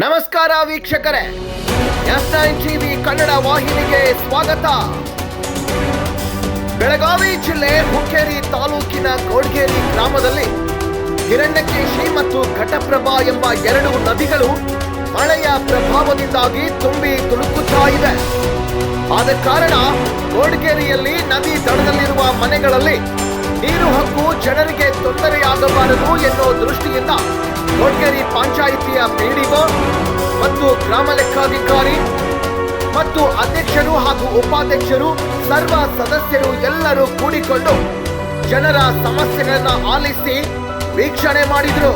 ನಮಸ್ಕಾರ ವೀಕ್ಷಕರೇ. Nine TV Kannada ವಾಹಿನಿಗೆ ಸ್ವಾಗತ. ಬೆಳಗಾವಿ ಜಿಲ್ಲೆ ಹುಕ್ಕೇರಿ ತಾಲೂಕಿನ ಕೋಡ್ಗೇರಿ ಗ್ರಾಮದಲ್ಲಿ ಹಿರಣ್ಯಕೇಶಿ ಮತ್ತು ಘಟಪ್ರಭಾ ಎಂಬ ಎರಡು ನದಿಗಳು ಮಳೆಯ ಪ್ರಭಾವದಿಂದಾಗಿ ತುಂಬಿ ತುಳುಕುತ್ತಾ ಇವೆ. ಆದ ಕಾರಣ ಕೋಡ್ಗೇರಿಯಲ್ಲಿ ನದಿ ದಡದಲ್ಲಿರುವ ಮನೆಗಳಲ್ಲಿ ನೀರು ಹಕ್ಕು ಜನರಿಗೆ ತೊಂದರೆಯಾಗಬಾರದು ಎನ್ನುವ ದೃಷ್ಟಿಯಿಂದ ಗೋಡ್ಗೇರಿ ಪಂಚಾಯಿತಿಯ ಪಿಡಿಒ ಮತ್ತು ಗ್ರಾಮ ಲೆಕ್ಕಾಧಿಕಾರಿ ಮತ್ತು ಅಧ್ಯಕ್ಷರು ಹಾಗೂ ಉಪಾಧ್ಯಕ್ಷರು, ಸರ್ವ ಸದಸ್ಯರು ಎಲ್ಲರೂ ಕೂಡಿಕೊಂಡು ಜನರ ಸಮಸ್ಯೆಗಳನ್ನು ಆಲಿಸಿ ವೀಕ್ಷಣೆ ಮಾಡಿದರು.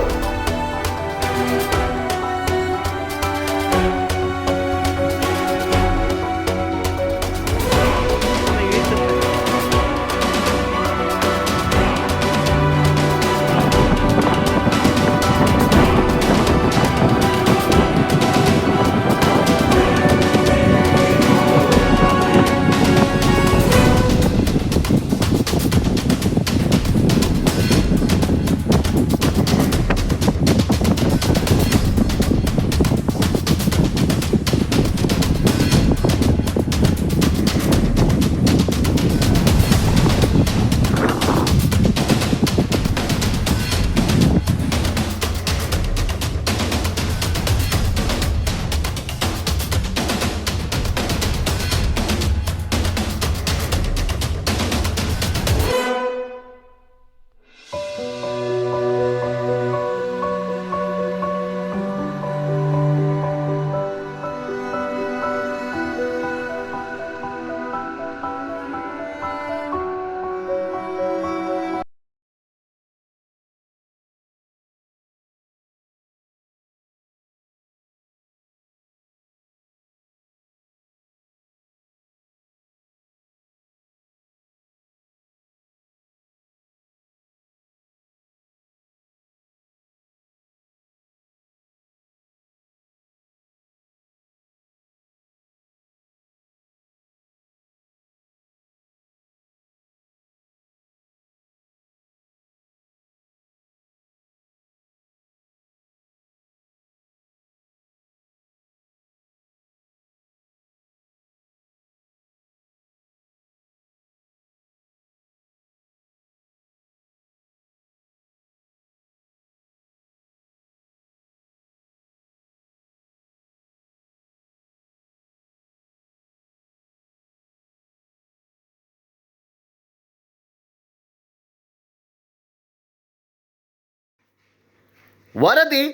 ವರದಿ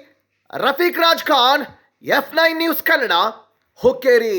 Rafiq Raj Khan F nine news Kannada Hukkeri.